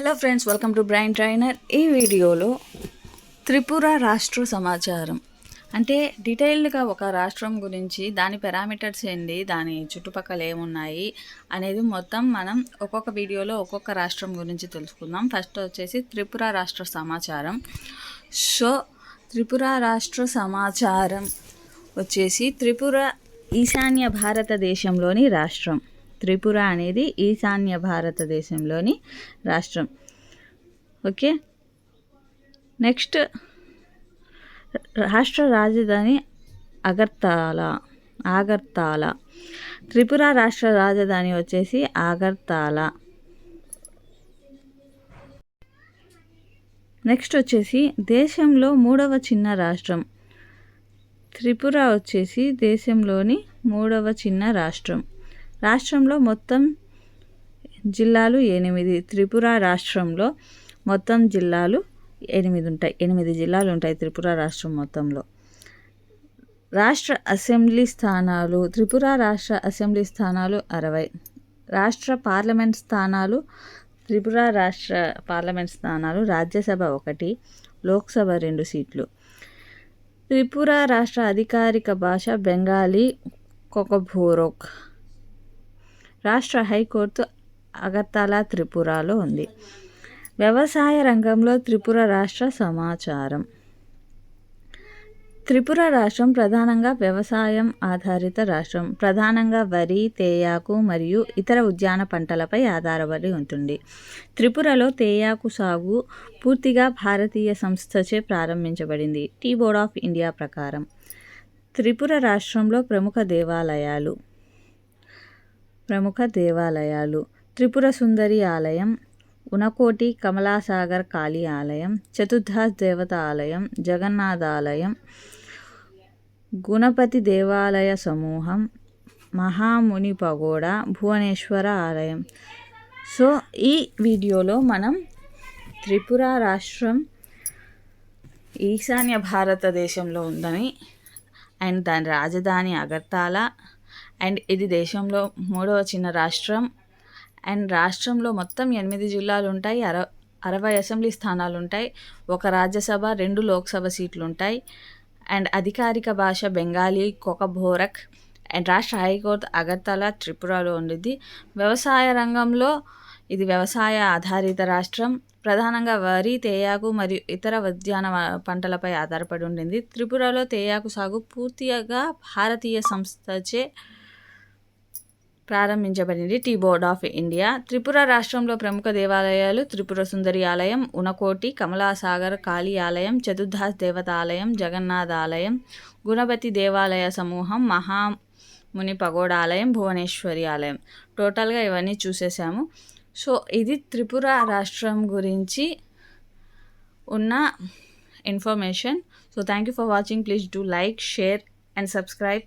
Hello friends welcome to brain trainer ఈ వీడియోలో త్రిపుర రాష్ట్ర సమాచారం. అంటే డీటెయిల్డ్గా ఒక రాష్ట్రం గురించి దాని పారామీటర్స్ ఏంటి దాని చుట్టుపక్కల ఏమున్నాయి అనేది మొత్తం మనం ఒక్కొక్క వీడియోలో ఒక్కొక్క రాష్ట్రం గురించి తెలుసుకుందాం. ఫస్ట్ వచ్చేసి త్రిపుర రాష్ట్ర సమాచారం. సో త్రిపుర రాష్ట్ర సమాచారం వచ్చేసి త్రిపుర ఈశాన్య భారతదేశంలోని రాష్ట్రం. త్రిపుర అనేది ఈశాన్య భారతదేశంలోని రాష్ట్రం. ఓకే? నెక్స్ట్ రాష్ట్ర రాజధాని అగర్తాల ఆగర్తాల. త్రిపుర రాష్ట్ర రాజధాని వచ్చేసి ఆగర్తాల. నెక్స్ట్ వచ్చేసి దేశంలో మూడవ చిన్న రాష్ట్రం. త్రిపుర వచ్చేసి దేశంలోని మూడవ చిన్న రాష్ట్రం. రాష్ట్రంలో మొత్తం జిల్లాలు ఎనిమిది. త్రిపుర రాష్ట్రంలో మొత్తం జిల్లాలు ఎనిమిది ఉంటాయి. ఎనిమిది జిల్లాలు ఉంటాయి త్రిపుర రాష్ట్రం మొత్తంలో. రాష్ట్ర అసెంబ్లీ స్థానాలు త్రిపుర రాష్ట్ర అసెంబ్లీ స్థానాలు అరవై. రాష్ట్ర పార్లమెంట్ స్థానాలు త్రిపుర రాష్ట్ర పార్లమెంట్ స్థానాలు రాజ్యసభ ఒకటి లోక్సభ రెండు సీట్లు. త్రిపుర రాష్ట్ర అధికారిక భాష బెంగాలీ కొకభోరోక్ రాష్ట్ర హైకోర్టు అగర్తల త్రిపురలో ఉంది. వ్యవసాయ రంగంలో త్రిపుర రాష్ట్ర సమాచారం. త్రిపుర రాష్ట్రం ప్రధానంగా వ్యవసాయం ఆధారిత రాష్ట్రం. ప్రధానంగా వరి తేయాకు మరియు ఇతర ఉద్యాన పంటలపై ఆధారపడి ఉంటుంది. త్రిపురలో తేయాకు సాగు పూర్తిగా భారతీయ సంస్థచే ప్రారంభించబడింది. టీ బోర్డ్ ఆఫ్ ఇండియా ప్రకారం త్రిపుర రాష్ట్రంలో ప్రముఖ దేవాలయాలు ప్రముఖ దేవాలయాలు. త్రిపుర సుందరి ఆలయం ఉనకోటి కమలాసాగర్ కాళీ ఆలయం చతుర్ధాస్ దేవత ఆలయం జగన్నాథ ఆలయం గుణపతి దేవాలయ సమూహం మహాముని పగోడ భువనేశ్వర ఆలయం. సో ఈ వీడియోలో మనం త్రిపుర రాష్ట్రం ఈశాన్య భారతదేశంలో ఉందని అండ్ దాని రాజధాని అగర్తాల అండ్ ఇది దేశంలో మూడవ చిన్న రాష్ట్రం. అండ్ రాష్ట్రంలో మొత్తం ఎనిమిది జిల్లాలు ఉంటాయి అర అరవై అసెంబ్లీ స్థానాలు ఉంటాయి ఒక రాజ్యసభ రెండు లోక్సభ సీట్లు ఉంటాయి అండ్ అధికారిక భాష బెంగాలీ కొకభోరక్ అండ్ రాష్ట్ర హైకోర్టు అగర్తల త్రిపురలో ఉండిద్ది. వ్యవసాయ రంగంలో ఇది వ్యవసాయ ఆధారిత రాష్ట్రం. ప్రధానంగా వరి తేయాకు మరియు ఇతర ఉద్యాన పంటలపై ఆధారపడి ఉండింది. త్రిపురలో తేయాకు సాగు పూర్తిగా భారతీయ సంస్థచే ప్రారంభించబడింది. Tea board of India. Tripura రాష్ట్రంలో ప్రముఖ దేవాలయాలు త్రిపుర సుందరి ఆలయం ఉనకోటి కమలాసాగర్ కాళీ ఆలయం చతుర్దాస్ దేవత ఆలయం జగన్నాథ ఆలయం గుణపతి దేవాలయ సమూహం మహాముని పగోడ ఆలయం భువనేశ్వరి ఆలయం. టోటల్గా ఇవన్నీ చూసేసాము. సో ఇది త్రిపుర రాష్ట్రం గురించి ఉన్న information. So thank you for watching. Please do like share and subscribe.